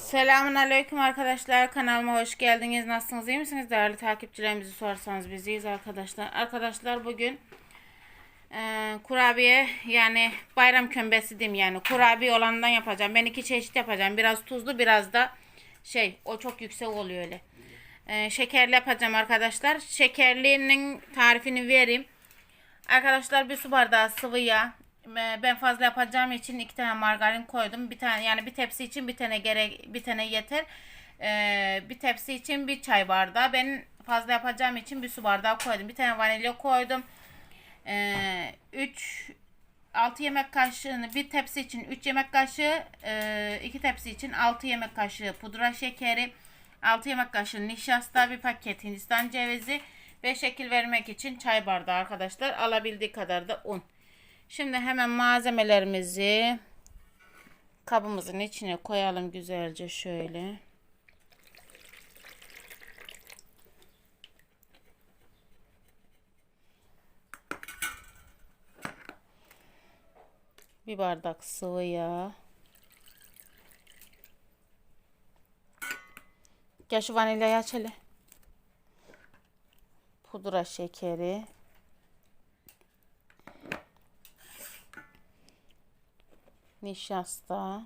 Selamun Aleyküm arkadaşlar. Kanalıma hoş geldiniz. Nasılsınız? iyi misiniz? Değerli takipçilerimizi sorarsanız biziz arkadaşlar. Arkadaşlar bugün e, kurabiye yani bayram kömbesi diyeyim yani kurabiye olanından yapacağım. Ben iki çeşit yapacağım. Biraz tuzlu biraz da şey o çok yüksek oluyor öyle. E, şekerli yapacağım arkadaşlar. Şekerlinin tarifini vereyim. Arkadaşlar bir su bardağı sıvı yağ. Ee, Ben fazla yapacağım için iki tane margarin koydum. Bir tane yani bir tepsi için bir tane gerek bir tane yeter. Ee, bir tepsi için bir çay bardağı. Ben fazla yapacağım için bir su bardağı koydum. Bir tane vanilya koydum. 3 6 yemek kaşığını bir tepsi için 3 yemek kaşığı, e, iki tepsi için 6 yemek kaşığı pudra şekeri, 6 yemek kaşığı nişasta, bir paket hindistan cevizi ve şekil vermek için çay bardağı arkadaşlar. Alabildiği kadar da un. Şimdi hemen malzemelerimizi kabımızın içine koyalım güzelce şöyle. Bir bardak sıvı yağ. Gel şu vanilyayı aç hele. Pudra şekeri. Nişasta.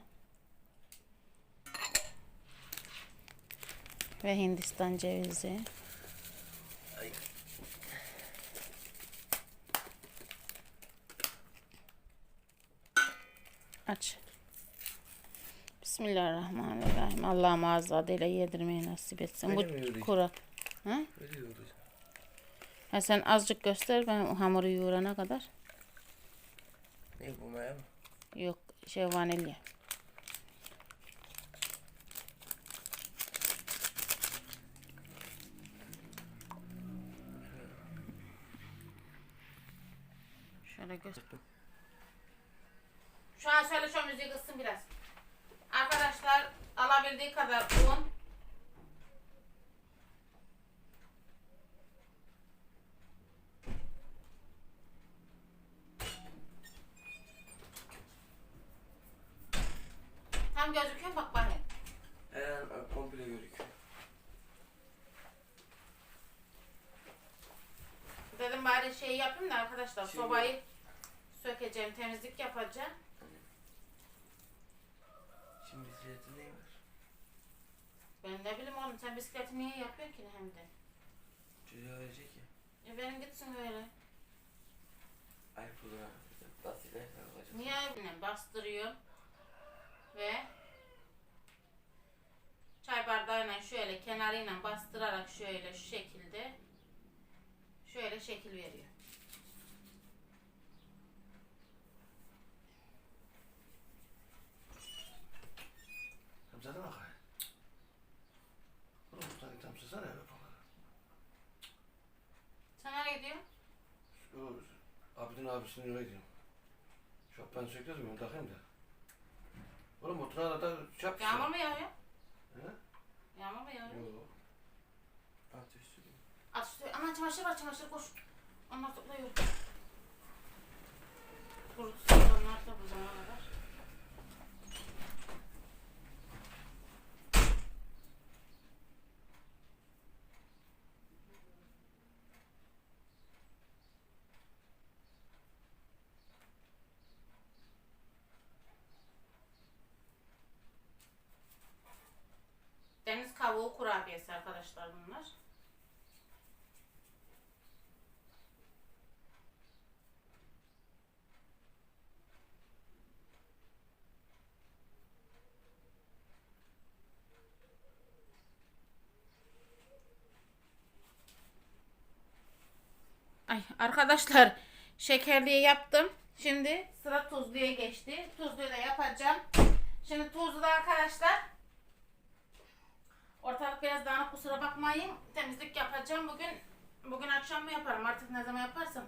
Ve Hindistan cevizi. Aç. Bismillahirrahmanirrahim. Allah'ım ağız adıyla yedirmeyi nasip etsin. Öyle Bu kura. Ha? Ha? Sen azıcık göster ben hamuru yoğurana kadar. Ne bu maya mı? Yok şey vanilya. Şöyle göster. Şu an söyle şu müziği kıssın biraz. Arkadaşlar alabildiği kadar un. Gözüküyor mu? bak. Her an komple görüküyor. Dedim bari şey yapayım da arkadaşlar Şey sobayı sökeceğim, temizlik yapacağım. Şimdi zeytin ne var? Ben ne bileyim oğlum sen bisikleti niye yapıyorsun ki hem de? Çocuğa verecek ya. E benim gitsin öyle. Ay pudra. Basıyla kalacak. Niye ayıbını bastırıyor ve çay bardağıyla şöyle kenarıyla bastırarak şöyle şu şekilde şöyle şekil veriyor. Hamza da bakar. Oğlum bu tane tam sızar ya falan. Sen nereye gidiyorsun? Şu Abidin abisinin oraya gidiyorum. Şapkanı sökeceğiz mi? Takayım da. Oğlum oturana da çap. Yağmur mu yağıyor? He? Yağmur mu yağıyor? Yok. Ateş sürüyor. At üstü. Aman çamaşır var çamaşır koş. Onlar topluyor. Kurutusun onlar da bu zamana kavuğu kurabiyesi arkadaşlar bunlar. Ay arkadaşlar şekerliği yaptım. Şimdi sıra tuzluya geçti. Tuzluyu da yapacağım. Şimdi tuzlu da arkadaşlar biraz dağınık kusura bakmayın. Temizlik yapacağım bugün. Bugün akşam mı yaparım artık ne zaman yaparsam.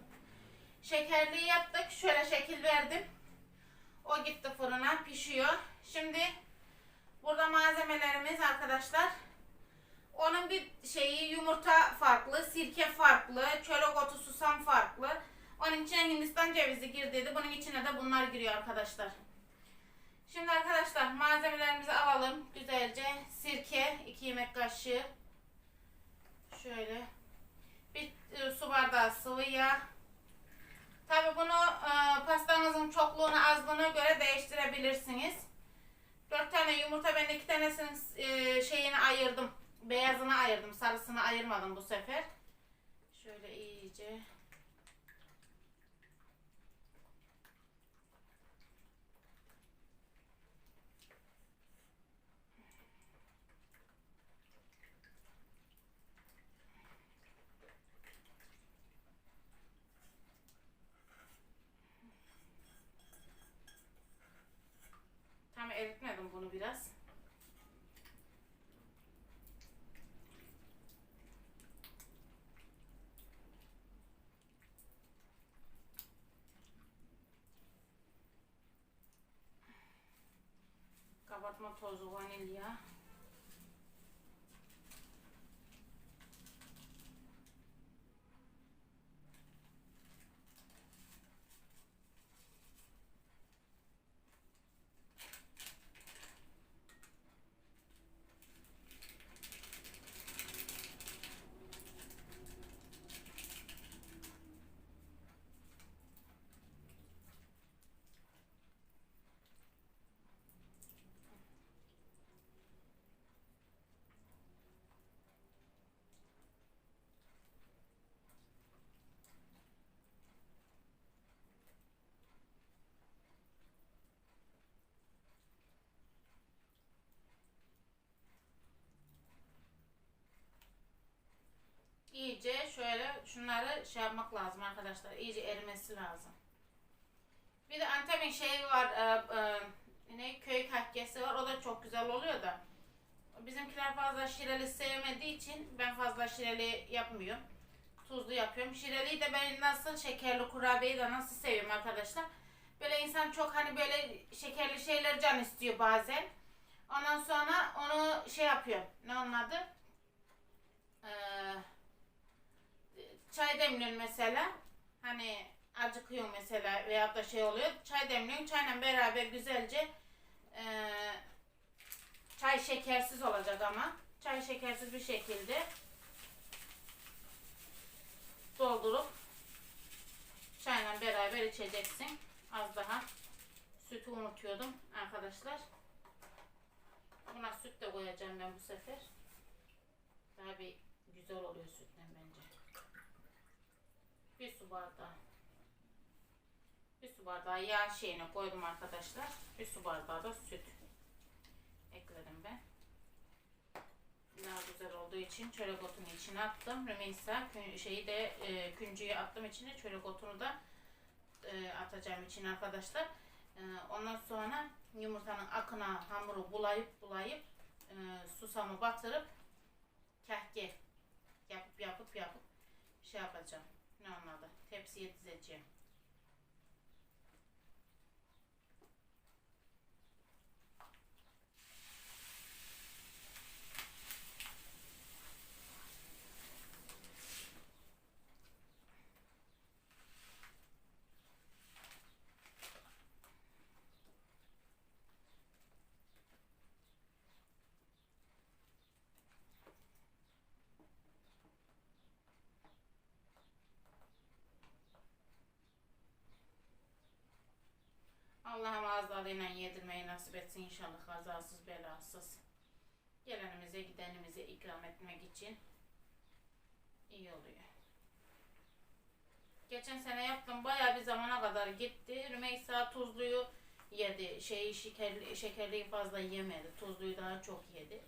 Şekerliği yaptık. Şöyle şekil verdim. O gitti fırına pişiyor. Şimdi burada malzemelerimiz arkadaşlar. Onun bir şeyi yumurta farklı, sirke farklı, çörek otu susam farklı. Onun içine Hindistan cevizi girdiydi. Bunun içine de bunlar giriyor arkadaşlar. Şimdi arkadaşlar malzemelerimizi alalım. güzelce. Sirke 2 yemek kaşığı. Şöyle. Bir e, su bardağı sıvı yağ. Tabi bunu e, pastanızın çokluğuna azlığına göre değiştirebilirsiniz. 4 tane yumurta ben 2 tanesinin e, şeyini ayırdım. Beyazını ayırdım. Sarısını ayırmadım bu sefer. Şöyle iyice. Tam eritmedim bunu biraz. Kabartma tozu, vanilya. İyice şöyle şey yapmak lazım arkadaşlar. İyice erimesi lazım. Bir de Antep'in şeyi var. E, e, ne köy kakkesi var. O da çok güzel oluyor da. Bizimkiler fazla şireli sevmediği için ben fazla şireli yapmıyorum. Tuzlu yapıyorum. Şireliyi de ben nasıl şekerli kurabiyeyi de nasıl seviyorum arkadaşlar. Böyle insan çok hani böyle şekerli şeyler can istiyor bazen. Ondan sonra onu şey yapıyor. Ne onun adı? Eee çay demliyorsun mesela. Hani acıkıyor mesela veyahut da şey oluyor. Çay demliyorsun. Çayla beraber güzelce eee, çay şekersiz olacak ama. Çay şekersiz bir şekilde doldurup çayla beraber içeceksin. Az daha sütü unutuyordum arkadaşlar. Buna süt de koyacağım ben bu sefer. Daha bir güzel oluyor sütle bence. Bir su bardağı. Bir su bardağı yağ şeyine koydum arkadaşlar. Bir su bardağı da süt ekledim ben. Daha güzel olduğu için çörek otunu içine attım. Rümeysa şeyi de e, küncüyü attım içine. Çörek otunu da e, atacağım içine arkadaşlar. E, ondan sonra yumurtanın akına hamuru bulayıp bulayıp e, susamı batırıp kahke yapıp yapıp yapıp şey yapacağım. Ne onun adı? Tepsiye dizeceğim. Allah'ım ağızlarıyla yedirmeyi nasip etsin inşallah kazasız belasız. Gelenimize gidenimize ikram etmek için iyi oluyor. Geçen sene yaptım bayağı bir zamana kadar gitti. Rümeysa tuzluyu yedi. Şeyi şekerli, şekerliyi fazla yemedi. Tuzluyu daha çok yedi.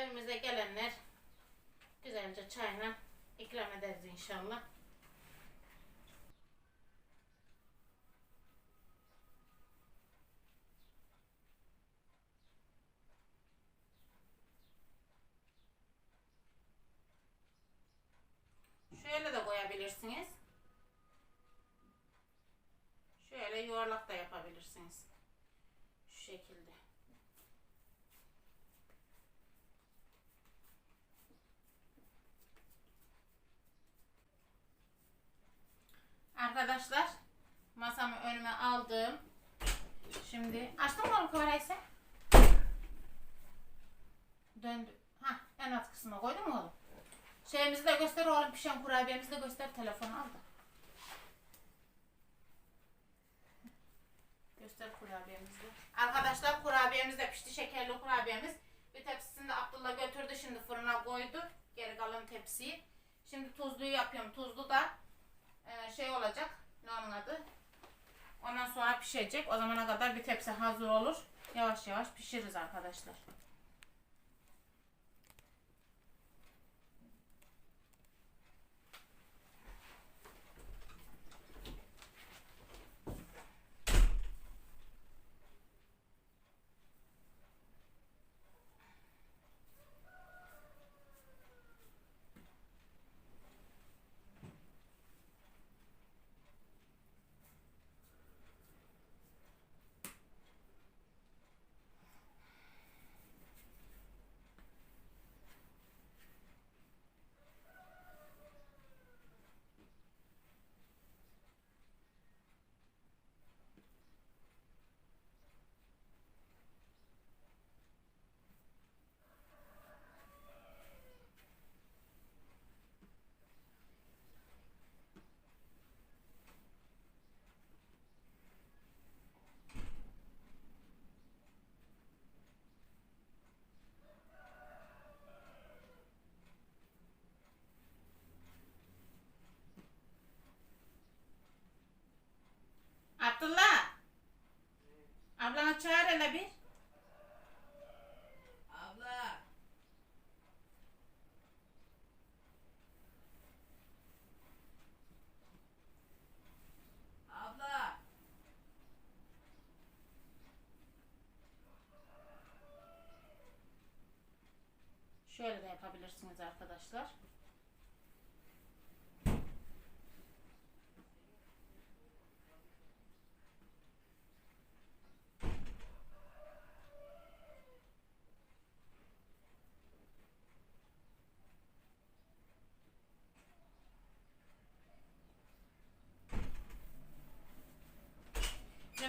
Evimize gelenler güzelce çayla ikram ederiz inşallah. Şöyle de koyabilirsiniz. Şöyle yuvarlak da yapabilirsiniz. Şu şekilde. Arkadaşlar masamı önüme aldım. Şimdi açtın mı kamerayı sen? Döndü. Ha en alt kısmına koydun mu oğlum? Şeyimizi de göster oğlum pişen kurabiyemizi de göster telefonu al da. Göster kurabiyemizi. Arkadaşlar kurabiyemiz de pişti şekerli kurabiyemiz. Bir tepsisini de Abdullah götürdü şimdi fırına koydu. Geri kalan tepsiyi. Şimdi tuzluyu yapıyorum. Tuzlu da e, şey olacak. Ne onun adı? Ondan sonra pişecek. O zamana kadar bir tepsi hazır olur. Yavaş yavaş pişiririz arkadaşlar. Abdullah. Ablana çağır hele bir. Abla. Abla. Şöyle de yapabilirsiniz arkadaşlar.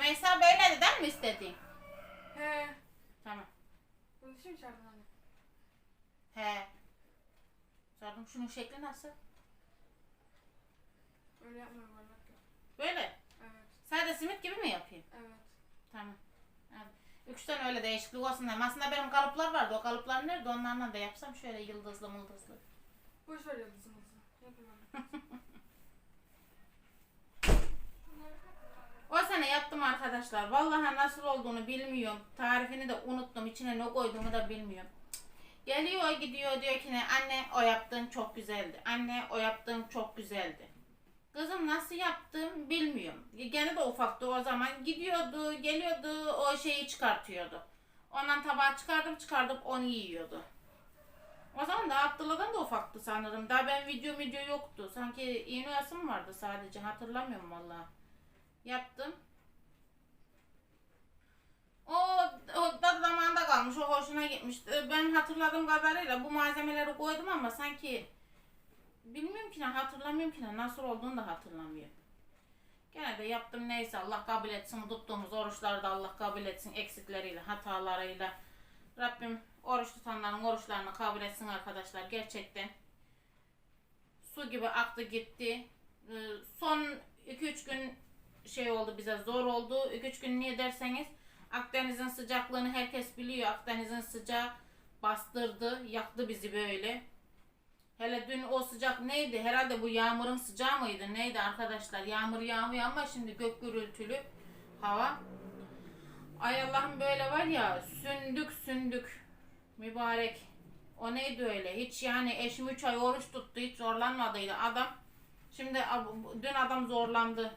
Rümeysa böyleydi değil mi istediğin? He. Tamam. Bunu şimdi çağırdın anne. He. Sordum şunun şekli nasıl? Öyle yapmıyorum yok. Böyle. Evet. Sade simit gibi mi yapayım? Evet. Tamam. Hadi. Üç tane öyle değişiklik olsun dedim. Aslında benim kalıplar vardı. O kalıplar nerede? Onlarla da yapsam şöyle yıldızlı mıldızlı. Boş ver. Yapın anne. O sene yaptım arkadaşlar. Vallahi nasıl olduğunu bilmiyorum. Tarifini de unuttum. İçine ne koyduğumu da bilmiyorum. Geliyor gidiyor diyor ki ne anne o yaptığın çok güzeldi. Anne o yaptığın çok güzeldi. Kızım nasıl yaptım bilmiyorum. Gene de ufaktı o zaman. Gidiyordu, geliyordu, o şeyi çıkartıyordu. Ondan tabağı çıkardım çıkardım onu yiyordu. O zaman da Abdullah'dan da ufaktı sanırım. Daha ben video video yoktu. Sanki iğne mı vardı sadece hatırlamıyorum vallahi. Yaptım. O, o da zamanında kalmış. O hoşuna gitmişti. Ben hatırladığım kadarıyla bu malzemeleri koydum ama sanki bilmiyorum ki ne hatırlamıyorum ki ne nasıl olduğunu da hatırlamıyorum. Gene de yaptım neyse Allah kabul etsin. Tuttuğumuz oruçları da Allah kabul etsin. Eksikleriyle, hatalarıyla. Rabbim oruç tutanların oruçlarını kabul etsin arkadaşlar. Gerçekten su gibi aktı gitti. Ee, Son 2-3 gün şey oldu bize zor oldu. 2-3 gün niye derseniz Akdeniz'in sıcaklığını herkes biliyor. Akdeniz'in sıcağı bastırdı, yaktı bizi böyle. Hele dün o sıcak neydi? Herhalde bu yağmurun sıcağı mıydı? Neydi arkadaşlar? Yağmur yağmıyor ama şimdi gök gürültülü hava. Ay Allah'ım böyle var ya sündük sündük. Mübarek. O neydi öyle? Hiç yani eşim 3 ay oruç tuttu. Hiç zorlanmadıydı. Adam şimdi dün adam zorlandı.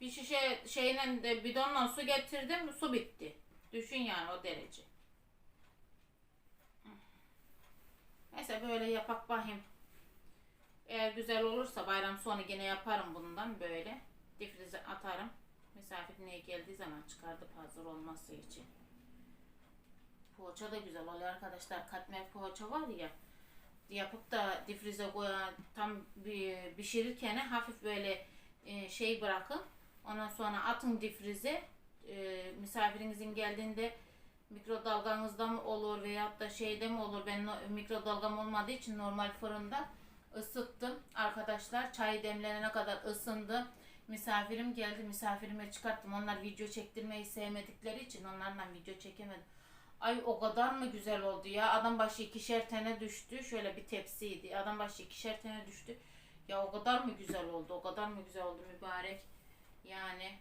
Bir şişe şeyle de bidonla su getirdim. Su bitti. Düşün yani o derece. Neyse böyle yapak bakayım. Eğer güzel olursa bayram sonu yine yaparım bundan böyle. Difrize atarım. Misafir neye geldiği zaman çıkardıp hazır olması için. Poğaça da güzel oluyor arkadaşlar. Katmer poğaça var ya. Yapıp da difrize koyan tam bir pişirirken hafif böyle e, şey bırakın. Ondan sonra atın difrize. E, misafirinizin geldiğinde mikrodalganızda mı olur veyahut da şeyde mi olur? Ben mikrodalgam olmadığı için normal fırında ısıttım arkadaşlar. Çay demlenene kadar ısındı. Misafirim geldi. Misafirime çıkarttım. Onlar video çektirmeyi sevmedikleri için onlarla video çekemedim. Ay o kadar mı güzel oldu ya. Adam başı ikişer tane düştü. Şöyle bir tepsiydi. Adam başı ikişer tane düştü. Ya o kadar mı güzel oldu? O kadar mı güzel oldu mübarek. Yani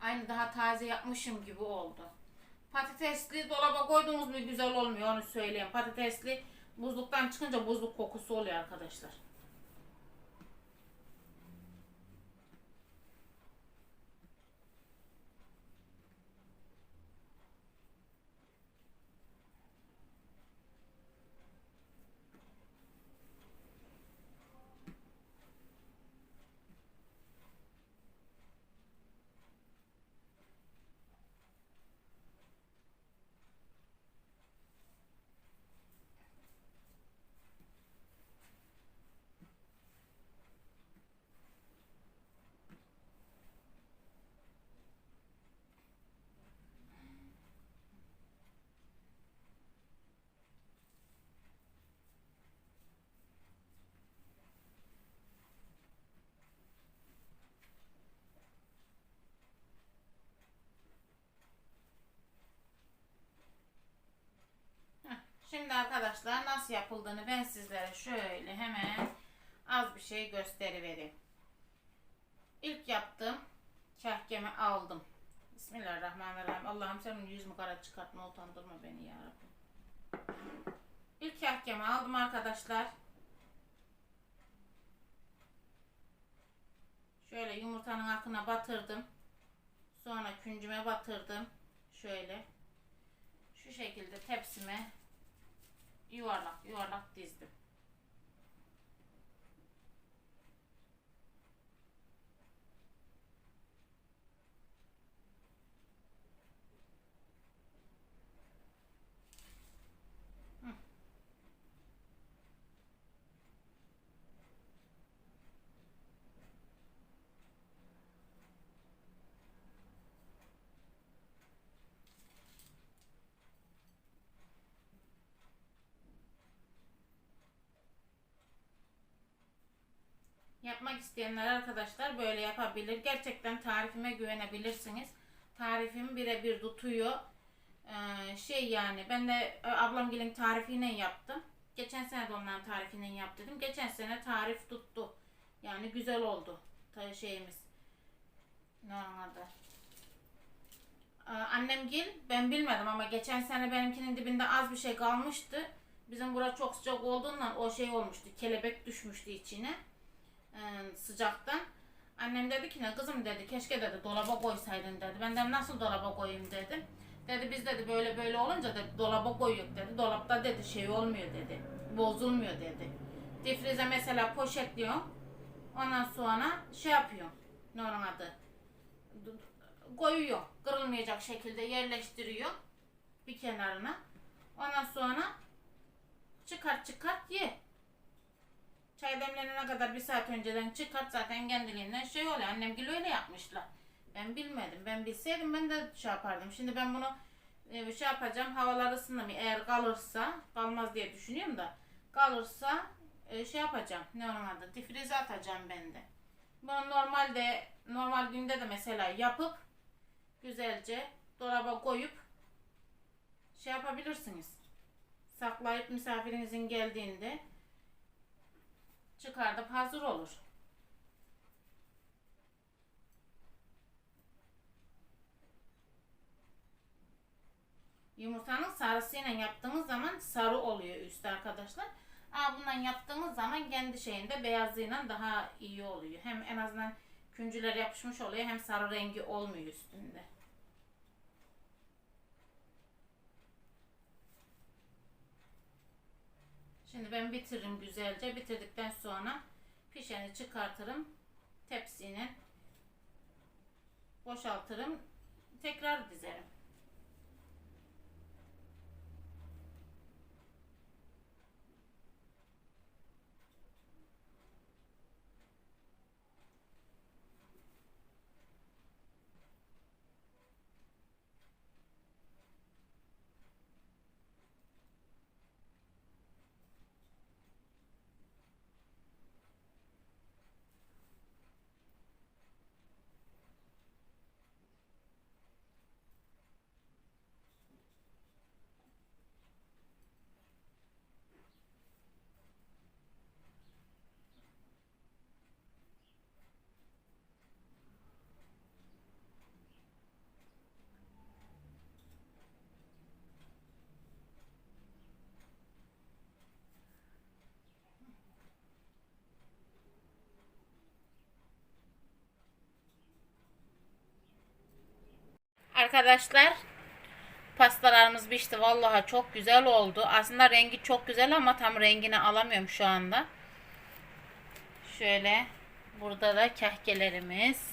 aynı daha taze yapmışım gibi oldu. Patatesli dolaba koyduğumuz mu güzel olmuyor onu söyleyeyim. Patatesli buzluktan çıkınca buzluk kokusu oluyor arkadaşlar. Heh, Şimdi arkadaşlar nasıl yapıldığını ben sizlere şöyle hemen az bir şey gösterivereyim. İlk yaptığım kahkemi aldım. Bismillahirrahmanirrahim. Allah'ım sen yüzümü kara çıkartma utandırma beni ya Rabbim. İlk kahkemi aldım arkadaşlar. Şöyle yumurtanın akına batırdım. Sonra küncüme batırdım. Şöyle. Şu şekilde tepsime yuvarlak yuvarlak dizdim. Yapmak isteyenler arkadaşlar böyle yapabilir. Gerçekten tarifime güvenebilirsiniz. Tarifim birebir tutuyor. Ee, şey yani ben de e, ablamgilin tarifiyle yaptım. Geçen sene de onların tarifiyle yap. Geçen sene tarif tuttu. Yani güzel oldu. Şeyimiz. Adı? Ee, annemgil ben bilmedim ama geçen sene benimkinin dibinde az bir şey kalmıştı. Bizim bura çok sıcak olduğundan o şey olmuştu. Kelebek düşmüştü içine sıcaktan. Annem dedi ki ne kızım dedi keşke dedi dolaba koysaydın dedi. Ben de nasıl dolaba koyayım dedim. Dedi biz dedi böyle böyle olunca dedi dolaba koyuyor dedi. Dolapta dedi şey olmuyor dedi. Bozulmuyor dedi. Difrize mesela poşetliyorum. Ondan sonra şey yapıyorum. Ne onun adı? Koyuyor. Kırılmayacak şekilde yerleştiriyor. Bir kenarına. Ondan sonra çıkart çıkart ye. Çay demlenene kadar bir saat önceden çıkart zaten kendiliğinden şey oluyor. Annem gibi öyle yapmışlar. Ben bilmedim. Ben bilseydim ben de şey yapardım. Şimdi ben bunu e, şey yapacağım. Havalar ısındı mı? Eğer kalırsa kalmaz diye düşünüyorum da kalırsa e, şey yapacağım. Ne onun adı? Difrize atacağım ben de. Bunu normalde normal günde de mesela yapıp güzelce dolaba koyup şey yapabilirsiniz. Saklayıp misafirinizin geldiğinde çıkartıp hazır olur. Yumurtanın sarısıyla yaptığımız zaman sarı oluyor üstü arkadaşlar. Ama bundan yaptığımız zaman kendi şeyinde beyazlığıyla daha iyi oluyor. Hem en azından küncüler yapışmış oluyor hem sarı rengi olmuyor üstünde. Şimdi ben bitiririm güzelce. Bitirdikten sonra pişeni çıkartırım. Tepsinin boşaltırım. Tekrar dizerim. Arkadaşlar pastalarımız pişti. Vallahi çok güzel oldu. Aslında rengi çok güzel ama tam rengini alamıyorum şu anda. Şöyle burada da kahkelerimiz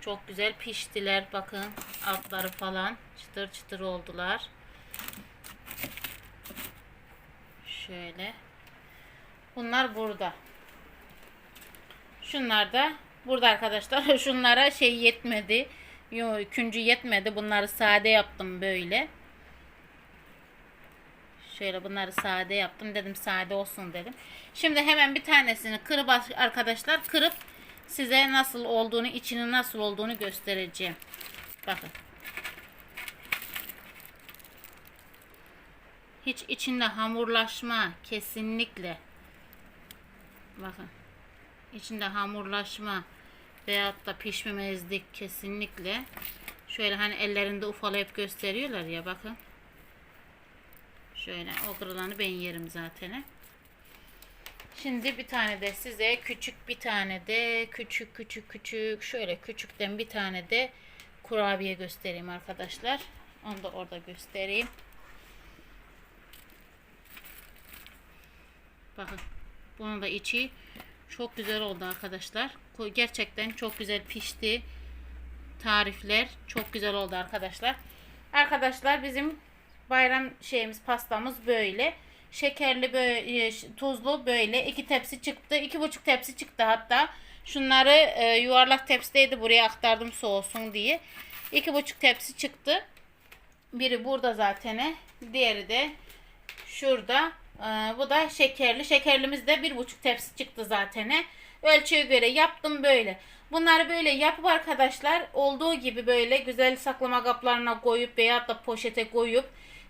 çok güzel piştiler. Bakın altları falan çıtır çıtır oldular. Şöyle. Bunlar burada. Şunlar da burada arkadaşlar. Şunlara şey yetmedi. Yo, küncü yetmedi. Bunları sade yaptım böyle. Şöyle bunları sade yaptım. Dedim sade olsun dedim. Şimdi hemen bir tanesini kırıp arkadaşlar kırıp size nasıl olduğunu, içinin nasıl olduğunu göstereceğim. Bakın. Hiç içinde hamurlaşma kesinlikle. Bakın. İçinde hamurlaşma veyahut da pişmemezlik kesinlikle. Şöyle hani ellerinde ufalayıp gösteriyorlar ya bakın. Şöyle o kırılanı ben yerim zaten. Şimdi bir tane de size küçük bir tane de küçük küçük küçük şöyle küçükten bir tane de kurabiye göstereyim arkadaşlar. Onu da orada göstereyim. Bakın. Bunun da içi çok güzel oldu arkadaşlar. Gerçekten çok güzel pişti. Tarifler çok güzel oldu arkadaşlar. Arkadaşlar bizim bayram şeyimiz pastamız böyle. Şekerli böyle tuzlu böyle iki tepsi çıktı. iki buçuk tepsi çıktı hatta. Şunları e, yuvarlak tepsideydi buraya aktardım soğusun diye. iki buçuk tepsi çıktı. Biri burada zaten. Diğeri de şurada. Ee, bu da şekerli. Şekerlimiz de bir buçuk tepsi çıktı zaten. Ölçüye göre yaptım böyle. Bunları böyle yapıp arkadaşlar olduğu gibi böyle güzel saklama kaplarına koyup veya da poşete koyup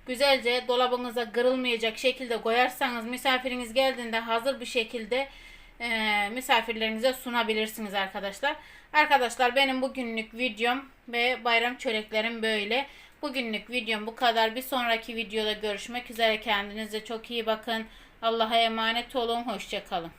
güzelce dolabınıza kırılmayacak şekilde koyarsanız misafiriniz geldiğinde hazır bir şekilde e, misafirlerinize sunabilirsiniz arkadaşlar. Arkadaşlar benim bugünlük videom ve bayram çöreklerim böyle. Bugünlük videom bu kadar. Bir sonraki videoda görüşmek üzere. Kendinize çok iyi bakın. Allah'a emanet olun. Hoşçakalın.